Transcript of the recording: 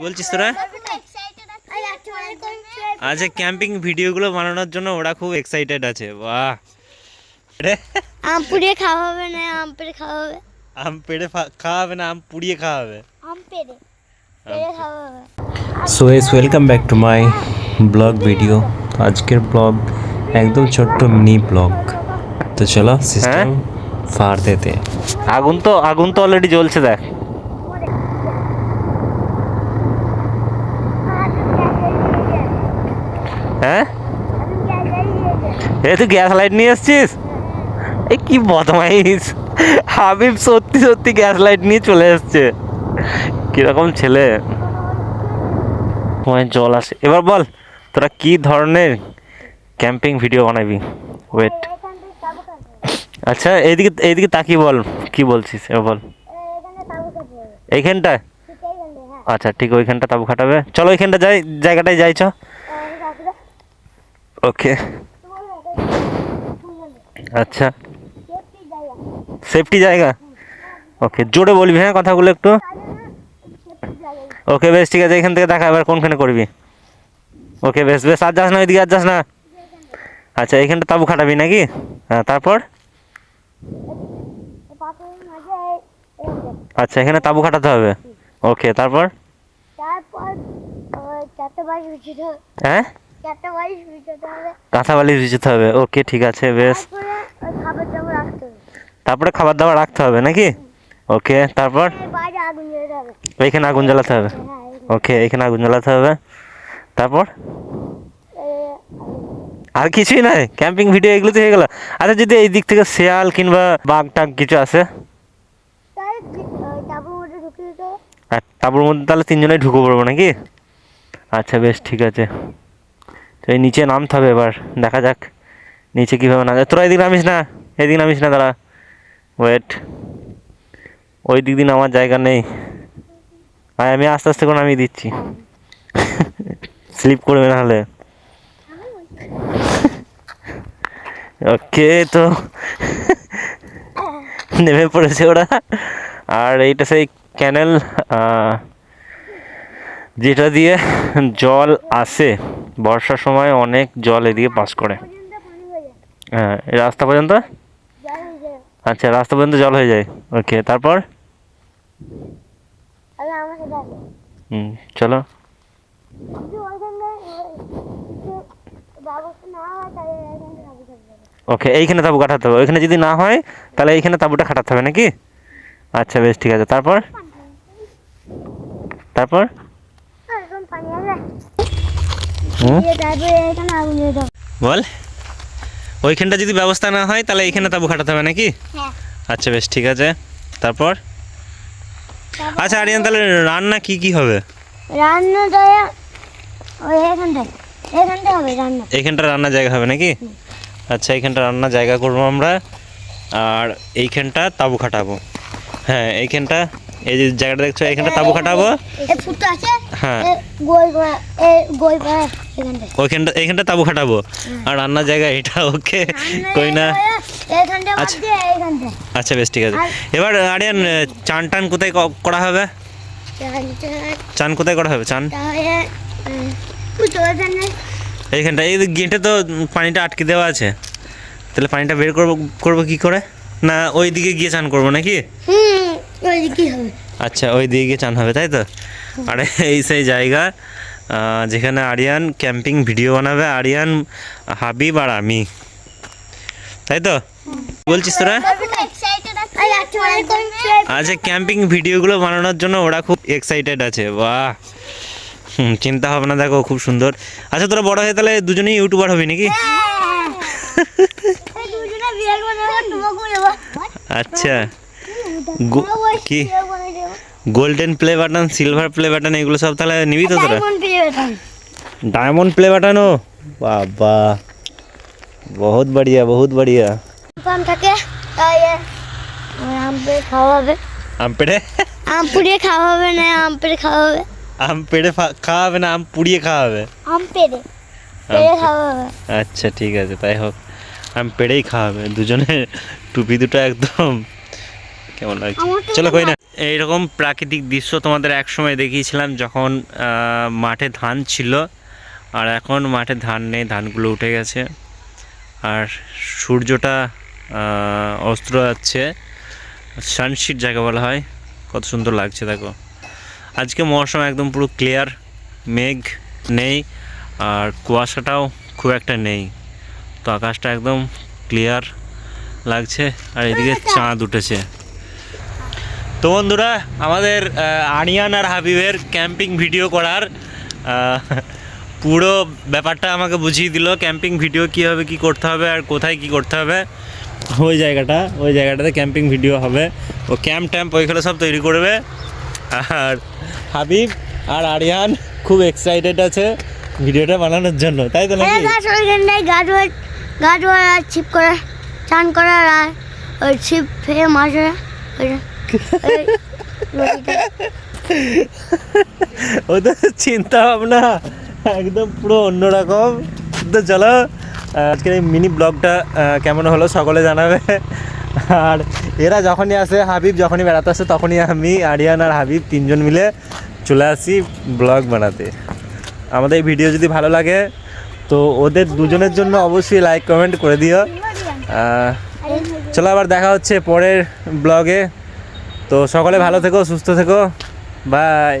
বলছিস তোরা? আচ্ছা ক্যাম্পিং ভিডিওগুলো বানানোর জন্য ওরা খুব এক্সাইটেড আছে বাহ। রে, আম পুড়িয়ে খাওয়া হবে না আম পেড়ে খাওয়া হবে? আম পেড়ে ফা- খাওয়াবে না আম পুড়িয়ে খাওয়াবে আম পেড়ে খাওয়া হবে। So as welcome back to my blog video আজকের ব্লগ একদম ছোট্ট মিনি ব্লগ তো চলো সিস্টেম ফার দেতে আগুন তো আগুন তো অলরেডি জ্বলছে দেখ। হ্যাঁ? এ, তুই গ্যাস লাইট নিয়ে এসছিস? এই কি বদমাইশ। হাবিব সত্যি সত্যি গ্যাস লাইট নিয়ে চলে এসছে। কীরকম ছেলে? জল আসে। এবার বল, তোরা কি ধরনের ক্যাম্পিং ভিডিও বানাবি? ওয়েট আচ্ছা এইদিকে এইদিকে তাকিয়ে বল, কি বলছিস? এবার বল। এইখানটায়? আচ্ছা ঠিক ওইখানটা তাবু খাটাবে। চলো ওইখানটা যাই, জায়গাটায় যাই, চ। ওকে আচ্ছা। সেফটি জায়গা? ওকে জোরে বলবি হ্যাঁ কথাগুলো একটু? ওকে বেশ ঠিক আছে এখান থেকে দেখা এবার কোনখানে করবি? ওকে বেশ বেশ আর যাস না ওইদিকে আর যাস না। আচ্ছা এইখানটা তাবু খাটাবি নাকি? হ্যাঁ তারপর? আচ্ছা এখানে তাবু খাটাতে হবে। ওকে তারপর? হ্যাঁ? কাঁথা বালিশ বিছাতে হবে। ওকে ঠিক আছে বেশ। তারপরে খাবার দাবার রাখতে হবে। নাকি? ওকে তারপর? বাইরে আগুন এইখানে আগুন জ্বালাতে হবে? হ্যাঁ ওকে এখানে আগুন জ্বালাতে হবে। তারপর? আর কিছুই নাই। ক্যাম্পিং ভিডিও এগুলো তো হয়ে গেল। আচ্ছা যদি এই দিক থেকে শেয়াল কিংবা বাঘ টাঘ কিছু আসে আর তারপর মধ্যে তাহলে তিনজনেই ঢুকে পড়ব নাকি? আচ্ছা বেশ ঠিক আছে। তো এই নিচে নামতে হবে এবার, দেখা যাক নিচে কীভাবে না তোরা এদিকে নামিস না, এদিকে নামিস না, দাঁড়া। ওয়েট ওই দিক দিন আমার জায়গা নেই। আর আমি আস্তে আস্তে করে নামিয়ে দিচ্ছি। স্লিপ করবে না হলে। ওকে তো। নেমে পড়েছে ওরা। আর এইটা সেই ক্যানেল যেটা দিয়ে জল আসে। বর্ষার সময় অনেক জল এদিকে পাস করে। হয়ে রাস্তা পর্যন্ত? আচ্ছা রাস্তা পর্যন্ত জল হয়ে যায়। ওকে, তারপর? হুম, চলো। ওকে, এইখানে তাবু কাটাতে হবে। ওইখানে যদি না হয়, তাহলে এইখানে তাবুটা খাটাতে হবে নাকি? আচ্ছা বেশ, ঠিক আছে। তারপর? তারপর আর এখন পানি আসে হুম দিয়ে তারপরে এখানে আগুন জ্বেলে দেবো বল। ওইখানটা যদি ব্যবস্থা না হয় তাহলে এইখানে তাবু খাটাতে হবে নাকি? হ্যাঁ। আচ্ছা বেশ ঠিক আছে। তারপর? আচ্ছা আরিয়ান তাহলে রান্না কি কি হবে? রান্নাটা ওই এখানটায়। এখানটায় হবে রান্না। এইখানটা রান্নার জায়গা হবে নাকি? আচ্ছা এইখানটা রান্নার জায়গা করব আমরা। আর এইখানটা তাবু খাটাবো। হ্যাঁ এইখানটা এই যে জায়গাটা দেখছ এইখানটা তাবু খাটাবো। ফুটো আছে হ্যাঁ। ওইখানটা এইখানটা তাবু খাটাবো। আর রান্নার জায়গা এটা ওকে। কই না? আচ্ছা। আচ্ছা বেশ ঠিক আছে। এবার আরিয়ান চান টান কোথায় করা হবে? চান কোথায় করা হবে চান? এইখানটা এই গেটে তো পানিটা আটকে দেওয়া আছে। তাহলে পানিটা বের করব করব কি করে? না ওই দিকে গিয়ে চান করব নাকি? আচ্ছা ওই দিকে গিয়ে চান হবে তাই তো? আর এই সেই জায়গা। যেখানে আরিয়ান ক্যাম্পিং ভিডিও বানাবে আরিয়ান হাবিব আর আমি। তাই তো? বলছিস তোরা? আচ্ছা ক্যাম্পিং ভিডিওগুলো বানানোর জন্য ওরা খুব এক্সাইটেড আছে। বাহ। হুম চিন্তা ভাবনা দেখো খুব সুন্দর। আচ্ছা তোরা বড় হয়ে তাহলে দুজনেই ইউটিউবার হবি নাকি? দেবো আচ্ছা। কি? Golden play button silver play button এগুলো সব তাহলে নিবি তো তোরা? ডায়মন্ড প্লে বাটনও বাবা বহুত বড়িয়া বহুত বড়িয়া। পাম থাকে আম পেড়ে খাওয়া হবে। আম পেড়ে? আম পুড়িয়ে খাওয়া হবে না আম পেড়ে খাওয়া হবে। আম পেড়ে খাওয়া হবে না আম পুড়িয়ে খাওয়া হবে? আম পেড়ে আচ্ছা ঠিক আছে তাই হোক। আম পেড়েই খাওয়াবে দুজনে টুপি দুটো একদম কেমন লাগছে চলো কই না এইরকম প্রাকৃতিক দৃশ্য তোমাদের এক সময় দেখিয়েছিলাম যখন মাঠে ধান ছিল। আর এখন মাঠে ধান নেই ধানগুলো উঠে গেছে। আর সূর্যটা অস্ত্র যাচ্ছে। সানশিট যাকে বলা হয়। কত সুন্দর লাগছে দেখো। আজকে মৌসুম একদম পুরো ক্লিয়ার মেঘ নেই আর কুয়াশাটাও খুব একটা নেই। তো আকাশটা একদম ক্লিয়ার লাগছে আর এদিকে চাঁদ উঠেছে। তো বন্ধুরা আমাদের আহ, আনিয়ান আর হাবিবের ক্যাম্পিং ভিডিও করার পুরো ব্যাপারটা আমাকে বুঝিয়ে দিল ক্যাম্পিং ভিডিও কীভাবে কী করতে হবে আর কোথায় কী করতে হবে। ওই জায়গাটা ওই জায়গাটাতে ক্যাম্পিং ভিডিও হবে। ও ক্যাম্প ট্যাম্প ওইখানে সব তৈরি করবে। আর হাবিব আর আরিয়ান খুব এক্সাইটেড আছে ভিডিওটা বানানোর জন্য তাই তো হ্যাঁ গাছ ওইখানটায় গা ধোয়া গা ধোয়া আর ছিপ করে চান করার আর ওই ছিপ ফেলে মাছ ওই। ওদের চিন্তা ভাবনা একদম পুরো অন্যরকম তো চলো আজকের এই মিনি ব্লগটা কেমন হলো সকলে জানাবে আর এরা যখনই আসে হাবিব যখনই বেড়াতে আসে তখনই আমি আরিয়ান আর হাবিব তিনজন মিলে চলে আসি ব্লগ বানাতে আমাদের এই ভিডিও যদি ভালো লাগে তো ওদের দুজনের জন্য অবশ্যই লাইক কমেন্ট করে দিও চলো আবার দেখা হচ্ছে পরের ব্লগে তো সকলে ভালো থেকো সুস্থ থেকো। বাই।